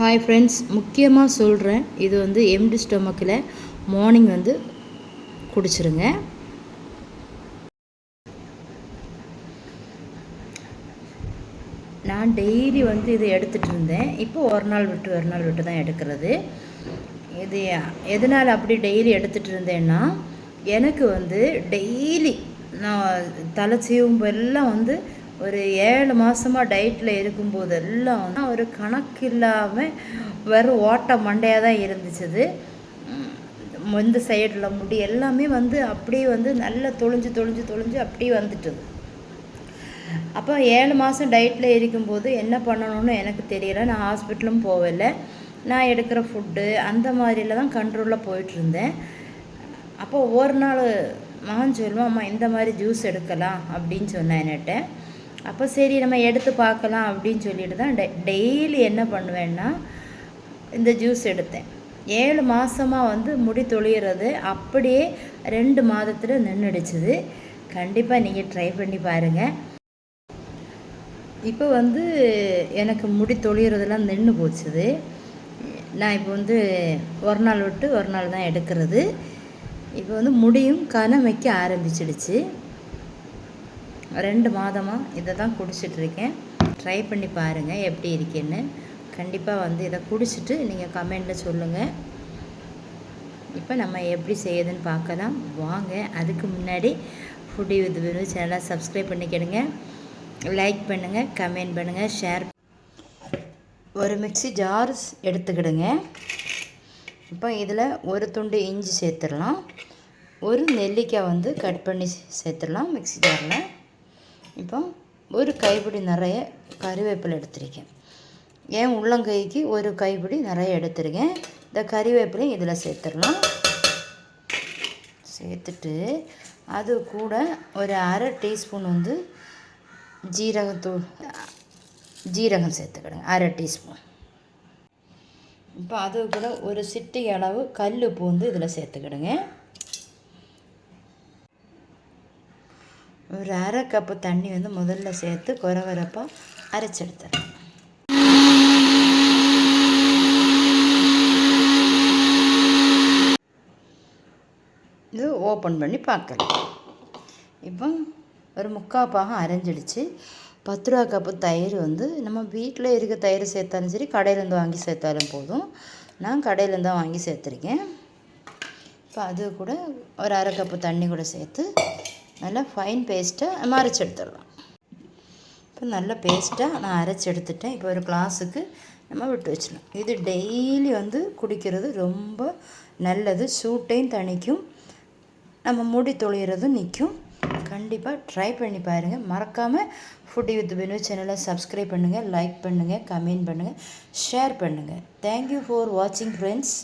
Hi friends முக்கியமாக சொல்கிறேன் இது வந்து எம்டி ஸ்டொமக்கில் மார்னிங் வந்து குடிச்சிருங்க. நான் டெய்லி வந்து இது எடுத்துகிட்டு இருந்தேன். இப்போ ஒரு நாள் விட்டு ஒரு நாள் விட்டு தான் எடுக்கிறது. இது எதனால் அப்படி டெய்லி எடுத்துகிட்டு இருந்தேன்னா எனக்கு வந்து டெய்லி நான் தலை சீவும் எல்லாம் வந்து ஒரு ஏழு மாதமாக டயட்டில் இருக்கும்போது எல்லாம் ஒரு கணக்கு இல்லாமல் வெறும் ஓட்ட மண்டையாக தான் இருந்துச்சு இந்த சைடில் முடி எல்லாமே வந்து அப்படியே வந்து நல்லா தொழிஞ்சு தொழிஞ்சு தொழிஞ்சு அப்படியே வந்துட்டுது. அப்போ ஏழு மாதம் டயட்டில் இருக்கும்போது என்ன பண்ணணும்னு எனக்கு தெரியல. நான் ஹாஸ்பிட்டலும் போகலை. நான் எடுக்கிற ஃபுட்டு அந்த மாதிரில தான் கண்ட்ரோலில் போயிட்டுருந்தேன். அப்போ ஒவ்வொரு நாள் மகன் சொல்லுவோம் அம்மா இந்த மாதிரி ஜூஸ் எடுக்கலாம் அப்படின்னு சொன்னேன் என்னட்ட அப்போ சரி நம்ம எடுத்து பார்க்கலாம் அப்படின்னு சொல்லிட்டு தான் டெ டெய்லி என்ன பண்ணுவேன்னா இந்த ஜூஸ் எடுத்தேன். ஏழு மாதமாக வந்து முடி தொழிகிறது அப்படியே ரெண்டு மாதத்தில் நின்றுடுச்சுது கண்டிப்பாக நீங்கள் ட்ரை பண்ணி பாருங்கள் இப்போ வந்து எனக்கு முடி தொழிகிறதெல்லாம் நின்று போச்சுது. நான் இப்போ வந்து ஒரு நாள் விட்டு ஒரு நாள் தான் எடுக்கிறது. இப்போ வந்து முடியும் கனமைக்க ஆரம்பிச்சிடுச்சு. ரெண்டு மாதமாக இதை தான் குடிச்சிட்ருக்கேன். ட்ரை பண்ணி பாருங்கள் எப்படி இருக்கேன்னு. கண்டிப்பாக வந்து இதை குடிச்சிட்டு நீங்கள் கமெண்டில் சொல்லுங்கள் இப்போ நம்ம எப்படி செய்யுதுன்னு பார்க்கலாம். வாங்க அதுக்கு முன்னாடி ஃபுட்டி வித் வினு சேனலை சப்ஸ்கிரைப் பண்ணிக்கிடுங்க. லைக் பண்ணுங்கள் கமெண்ட் பண்ணுங்கள் ஷேர் ஒரு மிக்சி ஜார்ஸ் எடுத்துக்கிடுங்க. இப்போ இதில் ஒரு துண்டு இஞ்சி சேர்த்துடலாம். ஒரு நெல்லிக்காய் வந்து கட் பண்ணி சேர்த்துடலாம் மிக்சி ஜாரில் இப்போ ஒரு கைப்பிடி நிறைய கறிவேப்பிலை எடுத்திருக்கேன். ஏன் உள்ளங்கைக்கு ஒரு கைப்பிடி நிறைய எடுத்துருக்கேன். இந்த கறிவேப்பிலையும் இதில் சேர்த்துடலாம். சேர்த்துட்டு அது கூட ஒரு அரை டீஸ்பூன் வந்து ஜீரகத்தூள் ஜீரகம் சேர்த்துக்கிடுங்க. அரை டீஸ்பூன். இப்போ அது கூட ஒரு சிட்டி அளவு கல் உப்பு வந்து இதில் சேர்த்துக்கிடுங்க. ஒரு அரை கப்பு தண்ணி வந்து முதல்ல சேர்த்து குறவரப்பாக அரைச்செடுத்துறேன் இது ஓப்பன் பண்ணி பார்க்கலாம். இப்போ ஒரு முக்கால் பாகம் அரைஞ்சிடுச்சு. பத்து ரூபா கப்பு தயிர் வந்து நம்ம வீட்டில் இருக்க தயிர் சேர்த்தாலும் சரி கடையிலேருந்து வாங்கி சேர்த்தாலும் போதும். நான் கடையிலேருந்து தான் வாங்கி சேர்த்துருக்கேன். இப்போ அது கூட ஒரு அரை கப்பு தண்ணி கூட சேர்த்து நல்லா ஃபைன் பேஸ்ட்டை நம்ம அரைச்செடுத்துடலாம் இப்போ நல்ல பேஸ்ட்டாக நான் அரைச்செடுத்துட்டேன் இப்போ ஒரு கிளாஸுக்கு நம்ம விட்டு வச்சிடலாம். இது டெய்லி வந்து குடிக்கிறது ரொம்ப நல்லது. சூட்டையும் தணிக்கும். நம்ம முடி தொழிகிறதும் நிற்கும் கண்டிப்பாக ட்ரை பண்ணி பாருங்கள் மறக்காமல் ஃபுட்டி வித் பினு சேனலை சப்ஸ்கிரைப் பண்ணுங்கள் லைக் பண்ணுங்கள் கமெண்ட் பண்ணுங்கள் ஷேர் பண்ணுங்கள் தேங்க்யூ ஃபார் வாட்சிங் ஃப்ரெண்ட்ஸ்